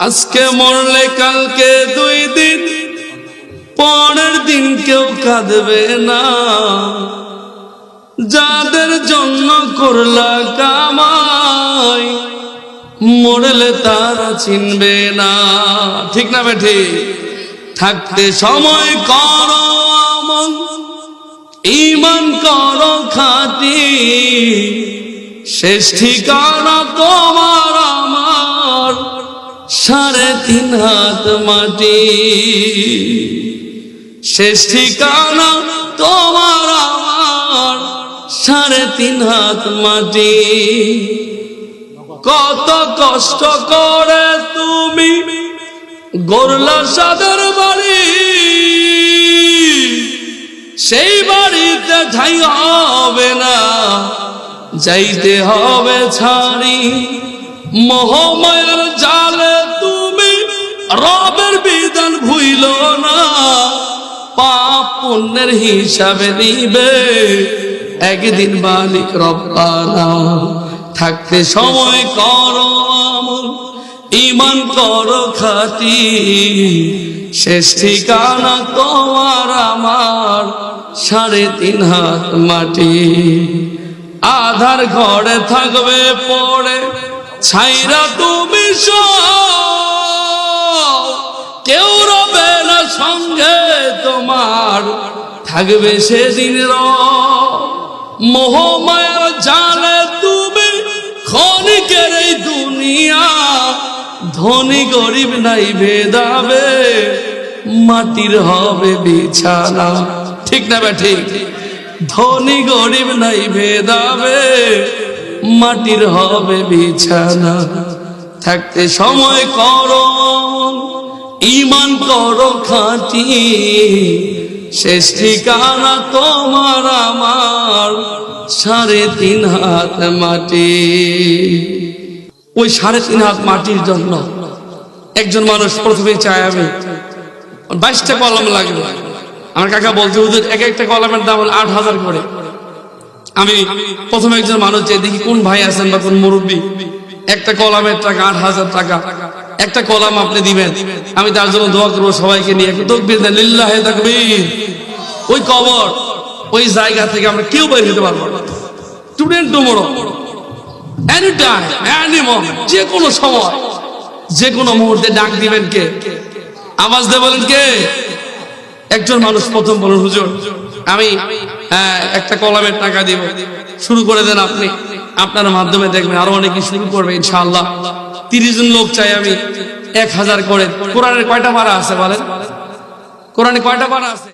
আজকে মরলে কালকে দুই দিন, পরের দিন কেউ কাঁদবে না। যাদের জন্য করলা কামাই, মরলে তারা চিনবে না। ঠিক না বেঠি? থাকতে সময় করো ইমান করো খাটি। শেষ ঠিকানা তোমার আমার। সাড়ে তিন হাত মাটি। শেষ ঠিকানা তোমার আমার, সাড়ে তিন হাত মাটি। কত কষ্ট করে তুমি গরলা সাদের বাড়ি। সেই বাড়িতে ঠাই হবে না, যাইতে হবে ছাড়ি। মহামায়ার রবের বিধান ভুইল না। পাপ পুণ্যের হিসাবে নিবে। একদিন মালিক রব্বানা থাকতে সময় করো ইমান করো খাতি শেষ ঠিকানা তোমার আমার, সাড়ে তিন হাত মাটি। আধার ঘরে থাকবে পড়ে, ছাইরা তুমি সব। কেউ রবে না সঙ্গে তোমার, থাকবে সেদিন মোহমায়ার জালে তুমি ক্ষণিকের এই দুনিয়া, ধনী গরিব নাই ভেদাবে মাটির হবে বিছানা। ঠিক না বে ঠিক? ধনী গরিব নাই ভেদাবে মাটির হবে বিছানা। থাকতে সময় করো ইমান করো খাঁটি। শেষ ঠিকানা তোমার আমার, সাড়ে তিন হাত মাটি। ওই সাড়ে তিন হাত মাটির জন্য একজন মানুষ প্রথমে আমি, বাইশটা কলম লাগবে। আমার কাকা বলছে ওদের এক একটা কলমের দাম হলো আট হাজার করে। আমি প্রথমে একজন মানুষ যে দেখি কোন ভাই আছেন বা কোন মুরব্বী? একটা কলমের টাকা আট হাজার টাকা। একটা কলাম আপনি দিবেন। আমি তার জন্য দোয়া করব সবাইকে নিয়ে। ওই কবর, ওই জায়গা থেকে আমরা কেউ বের হতে পারব না। স্টুডেন্ট এনি টাইম যে কোনো সময় যে কোনো মুহূর্তে ডাক দিবেন কে? আওয়াজ দিয়ে বলেন কে? একজন মানুষ প্রথম বলুন, হুজুর, আমি একটা কলামের টাকা দিব। শুরু করে দেন আপনি। আপনার মাধ্যমে দেখবেন আরও অনেকে শুরু করবে, ইনশাআল্লাহ। তিরিশ জন লোক চাই আমি। এক হাজার করে। কোরআনের কয়টা পারা আছে বলেন? কোরআনে কয়টা পারা আছে?